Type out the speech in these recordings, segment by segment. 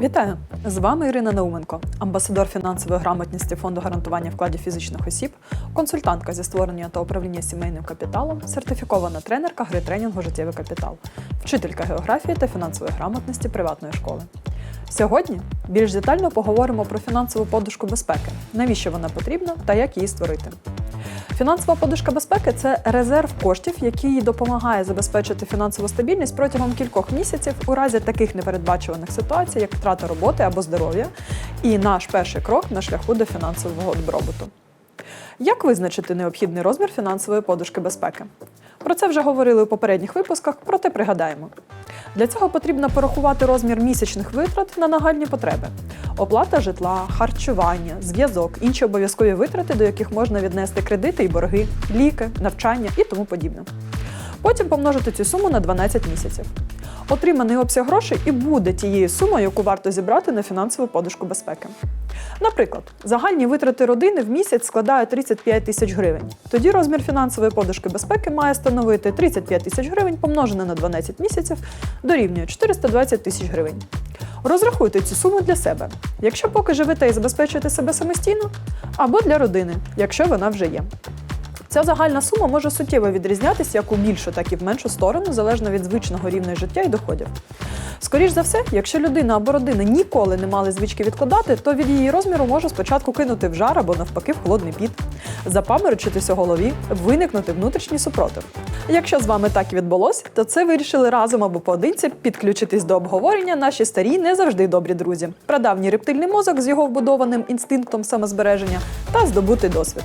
Вітаю! З вами Ірина Науменко, амбасадор фінансової грамотності Фонду гарантування вкладів фізичних осіб, консультантка зі створення та управління сімейним капіталом, сертифікована тренерка гри тренінгу Життєвий капітал, вчителька географії та фінансової грамотності приватної школи. Сьогодні більш детально поговоримо про фінансову подушку безпеки, навіщо вона потрібна та як її створити. Фінансова подушка безпеки це резерв коштів, який допомагає забезпечити фінансову стабільність протягом кількох місяців у разі таких непередбачуваних ситуацій, як втрата роботи або здоров'я, і наш перший крок на шляху до фінансового добробуту. Як визначити необхідний розмір фінансової подушки безпеки? Про це вже говорили у попередніх випусках, проте пригадаємо. Для цього потрібно порахувати розмір місячних витрат на нагальні потреби: оплата житла, харчування, зв'язок, інші обов'язкові витрати, до яких можна віднести кредити і борги, ліки, навчання і тому подібне. Потім помножити цю суму на 12 місяців. Отриманий обсяг грошей і буде тією сумою, яку варто зібрати на фінансову подушку безпеки. Наприклад, загальні витрати родини в місяць складають 35 тисяч гривень. Тоді розмір фінансової подушки безпеки має становити 35 тисяч гривень помножене на 12 місяців дорівнює 420 тисяч гривень. Розрахуйте цю суму для себе, якщо поки живете і забезпечуєте себе самостійно, або для родини, якщо вона вже є. Ця загальна сума може суттєво відрізнятися як у більшу, так і в меншу сторону, залежно від звичного рівня життя і доходів. Скоріш за все, якщо людина або родина ніколи не мали звички відкладати, то від її розміру може спочатку кинути в жар або навпаки в холодний піт, запаморочитись у голові, виникнути внутрішній супротив. Якщо з вами так і відбулося, то це вирішили разом або поодинці підключитись до обговорення наші старі, не завжди добрі друзі, прадавній рептильний мозок з його вбудованим інстинктом самозбереження та здобутий досвід.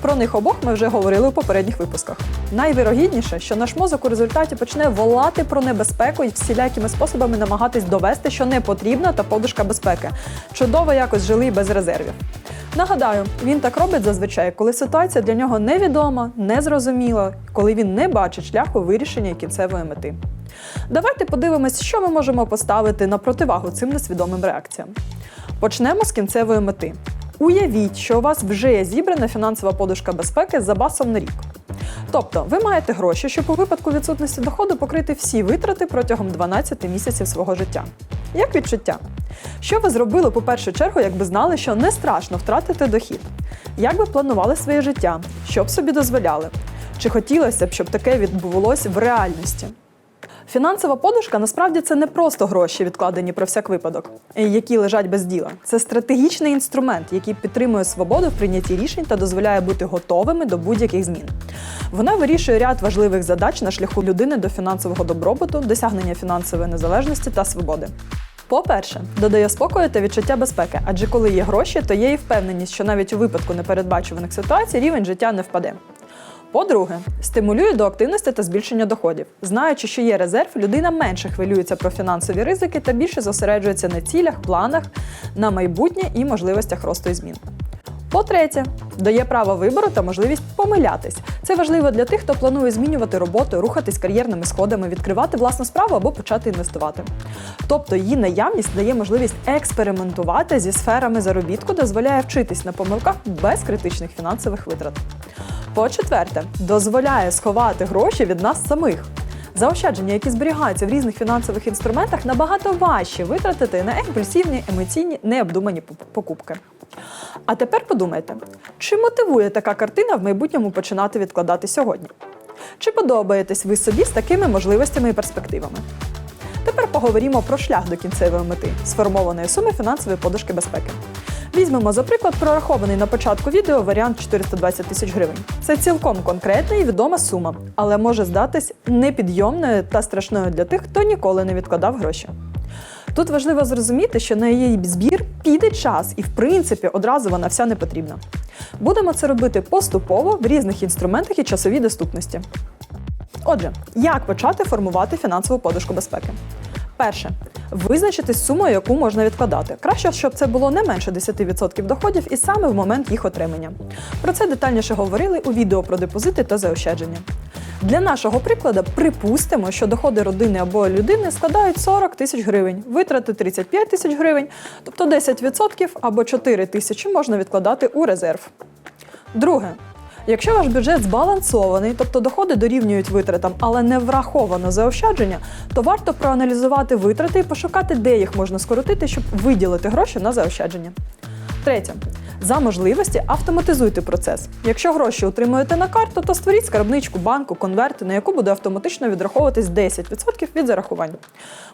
Про них обох ми вже говорили у попередніх випусках. Найвирогідніше, що наш мозок у результаті почне волати про небезпеку і всілякими способами намагатись довести, що не потрібна та подушка безпеки. Чудово якось жили без резервів. Нагадаю, він так робить зазвичай, коли ситуація для нього невідома, незрозуміла, коли він не бачить шляху вирішення кінцевої мети. Давайте подивимось, що ми можемо поставити на противагу цим несвідомим реакціям. Почнемо з кінцевої мети. Уявіть, що у вас вже є зібрана фінансова подушка безпеки з запасом на рік. Тобто, ви маєте гроші, щоб у випадку відсутності доходу покрити всі витрати протягом 12 місяців свого життя. Як відчуття? Що ви зробили по першу чергу, якби знали, що не страшно втратити дохід? Як би планували своє життя? Що б собі дозволяли? Чи хотілося б, щоб таке відбувалося в реальності? Фінансова подушка насправді це не просто гроші, відкладені про всяк випадок, які лежать без діла. Це стратегічний інструмент, який підтримує свободу в прийнятті рішень та дозволяє бути готовими до будь-яких змін. Вона вирішує ряд важливих задач на шляху людини до фінансового добробуту, досягнення фінансової незалежності та свободи. По-перше, додає спокою та відчуття безпеки, адже коли є гроші, то є і впевненість, що навіть у випадку непередбачуваних ситуацій рівень життя не впаде. По-друге, стимулює до активності та збільшення доходів. Знаючи, що є резерв, людина менше хвилюється про фінансові ризики та більше зосереджується на цілях, планах, на майбутнє і можливостях росту і змін. По-третє, дає право вибору та можливість помилятись. Це важливо для тих, хто планує змінювати роботу, рухатись кар'єрними сходами, відкривати власну справу або почати інвестувати. Тобто її наявність дає можливість експериментувати зі сферами заробітку, дозволяє вчитись на помилках без критичних фінансових витрат. По-четверте, дозволяє сховати гроші від нас самих. Заощадження, які зберігаються в різних фінансових інструментах, набагато важче витратити на імпульсивні, емоційні, необдумані покупки. А тепер подумайте, чи мотивує така картина в майбутньому починати відкладати сьогодні? Чи подобаєтесь ви собі з такими можливостями і перспективами? Тепер поговоримо про шлях до кінцевої мети сформованої суми фінансової подушки безпеки. Візьмемо, за приклад, прорахований на початку відео варіант 420 тисяч гривень. Це цілком конкретна і відома сума, але може здатись непідйомною та страшною для тих, хто ніколи не відкладав гроші. Тут важливо зрозуміти, що на її збір піде час, і в принципі одразу вона вся не потрібна. Будемо це робити поступово в різних інструментах і часовій доступності. Отже, як почати формувати фінансову подушку безпеки? Перше. Визначити суму, яку можна відкладати. Краще, щоб це було не менше 10% доходів і саме в момент їх отримання. Про це детальніше говорили у відео про депозити та заощадження. Для нашого прикладу припустимо, що доходи родини або людини складають 40 тисяч гривень, витрати 35 тисяч гривень, тобто 10% або 4 тисячі можна відкладати у резерв. Друге. Якщо ваш бюджет збалансований, тобто доходи дорівнюють витратам, але не враховано заощадження, то варто проаналізувати витрати і пошукати, де їх можна скоротити, щоб виділити гроші на заощадження. Третє. За можливості автоматизуйте процес. Якщо гроші отримуєте на карту, то створіть скарбничку банку, конверти, на яку буде автоматично відраховуватись 10% від зарахувань.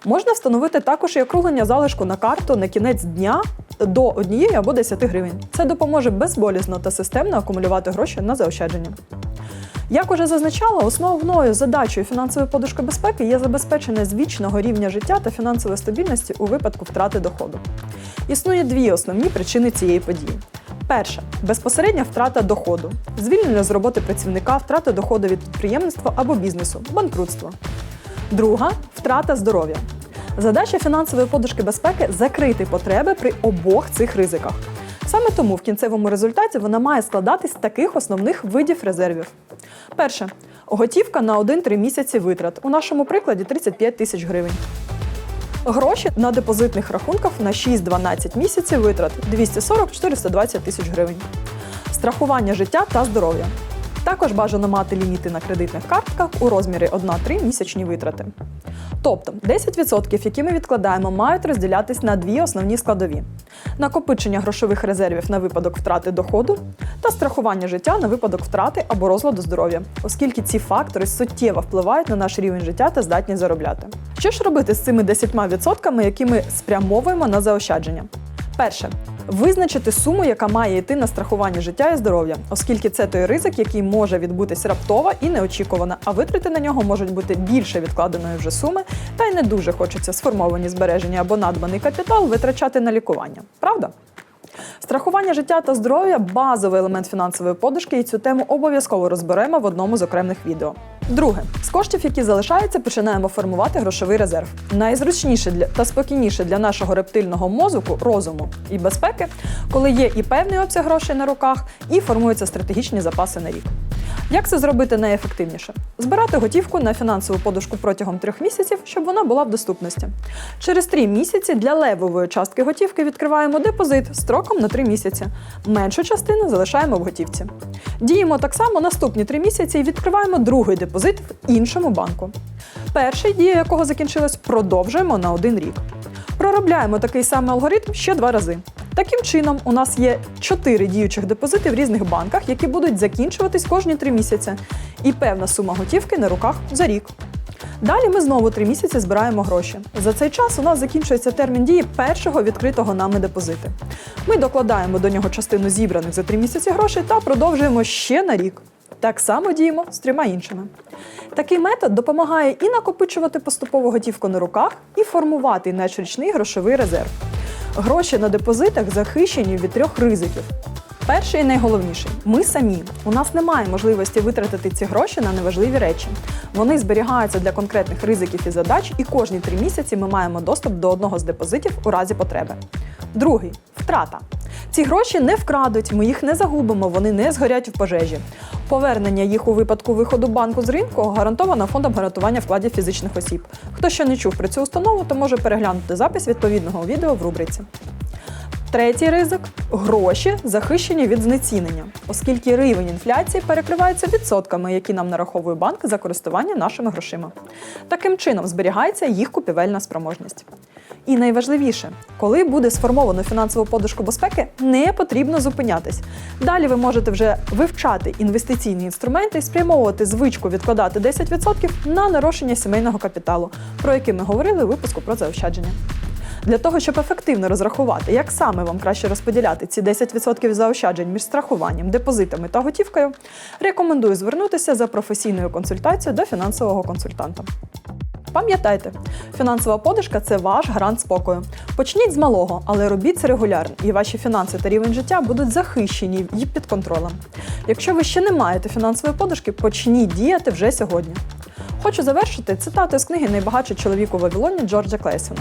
Можна встановити також і округлення залишку на карту на кінець дня до 1 або 10 гривень. Це допоможе безболісно та системно акумулювати гроші на заощадження. Як уже зазначала, основною задачею фінансової подушки безпеки є забезпечення звічного рівня життя та фінансової стабільності у випадку втрати доходу. Існує дві основні причини цієї події. Перша безпосередня втрата доходу, звільнення з роботи працівника, втрата доходу від підприємництва або бізнесу, банкрутство. Друга втрата здоров'я. Задача фінансової подушки безпеки закрити потреби при обох цих ризиках. Саме тому в кінцевому результаті вона має складатись з таких основних видів резервів. Перше готівка на 1-3 місяці витрат. У нашому прикладі 35 тисяч гривень. Гроші на депозитних рахунках на 6-12 місяців витрат 240-420 тисяч гривень. Страхування життя та здоров'я. Також бажано мати ліміти на кредитних картках у розмірі 1-3 місячні витрати. Тобто 10%, які ми відкладаємо, мають розділятись на дві основні складові: накопичення грошових резервів на випадок втрати доходу та страхування життя на випадок втрати або розладу здоров'я, оскільки ці фактори суттєво впливають на наш рівень життя та здатність заробляти. Що ж робити з цими 10%, які ми спрямовуємо на заощадження? Перше. Визначити суму, яка має йти на страхування життя і здоров'я, оскільки це той ризик, який може відбутись раптово і неочікувано, а витрати на нього можуть бути більше відкладеної вже суми, та й не дуже хочеться сформовані збереження або надбаний капітал витрачати на лікування. Правда? Страхування життя та здоров'я базовий елемент фінансової подушки, і цю тему обов'язково розберемо в одному з окремих відео. Друге, з коштів, які залишаються, починаємо формувати грошовий резерв. Найзручніше для та спокійніше для нашого рептильного мозку, розуму і безпеки, коли є і певний обсяг грошей на руках, і формуються стратегічні запаси на рік. Як це зробити найефективніше? Збирати готівку на фінансову подушку протягом трьох місяців, щоб вона була в доступності. Через три місяці для левової частки готівки відкриваємо депозит строком на три місяці. Меншу частину залишаємо в готівці. Діємо так само наступні три місяці і відкриваємо другий депозит в іншому банку. Перший, дія якого закінчилась, продовжуємо на один рік. Проробляємо такий самий алгоритм ще два рази. Таким чином, у нас є чотири діючих депозити в різних банках, які будуть закінчуватись кожні три місяці, і певна сума готівки на руках за рік. Далі ми знову три місяці збираємо гроші. За цей час у нас закінчується термін дії першого відкритого нами депозити. Ми докладаємо до нього частину зібраних за три місяці грошей та продовжуємо ще на рік. Так само діємо з трьома іншими. Такий метод допомагає і накопичувати поступово готівку на руках, і формувати наш річний грошовий резерв. Гроші на депозитах захищені від трьох ризиків. Перший і найголовніший ми самі. У нас немає можливості витратити ці гроші на неважливі речі. Вони зберігаються для конкретних ризиків і задач, і кожні три місяці ми маємо доступ до одного з депозитів у разі потреби. Другий втрата. Ці гроші не вкрадуть, ми їх не загубимо, вони не згорять в пожежі. Повернення їх у випадку виходу банку з ринку гарантовано фондом гарантування вкладів фізичних осіб. Хто ще не чув про цю установу, то може переглянути запис відповідного відео в рубриці. Третій ризик гроші захищені від знецінення, оскільки рівень інфляції перекривається відсотками, які нам нараховує банк за користування нашими грошима. Таким чином зберігається їх купівельна спроможність. І найважливіше, коли буде сформовано фінансову подушку безпеки, не потрібно зупинятись. Далі ви можете вже вивчати інвестиційні інструменти і спрямовувати звичку відкладати 10% на нарощення сімейного капіталу, про який ми говорили у випуску про заощадження. Для того, щоб ефективно розрахувати, як саме вам краще розподіляти ці 10% заощаджень між страхуванням, депозитами та готівкою, рекомендую звернутися за професійною консультацією до фінансового консультанта. Пам'ятайте, фінансова подушка це ваш гарант спокою. Почніть з малого, але робіть це регулярно, і ваші фінанси та рівень життя будуть захищені і під контролем. Якщо ви ще не маєте фінансової подушки, почніть діяти вже сьогодні. Хочу завершити цитату з книги Найбагатший чоловік у Вавилоні Джорджа Клейсона.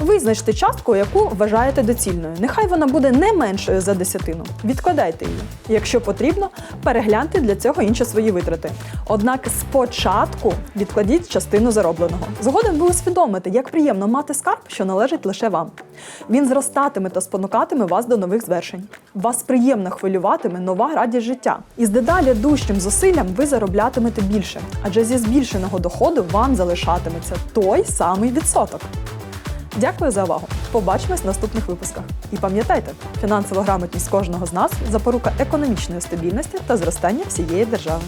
Визначте частку, яку вважаєте доцільною. Нехай вона буде не меншою за десятину. Відкладайте її. Якщо потрібно, перегляньте для цього інші свої витрати. Однак спочатку відкладіть частину заробленого. Згодом ви усвідомите, як приємно мати скарб, що належить лише вам. Він зростатиме та спонукатиме вас до нових звершень. Вас приємно хвилюватиме нова радість життя. І з дедалі дужчим зусиллям ви зароблятимете більше, адже зі збільшеного доходу вам залишатиметься той самий відсоток. Дякую за увагу. Побачимось в наступних випусках. І пам'ятайте, фінансова грамотність кожного з нас запорука економічної стабільності та зростання всієї держави.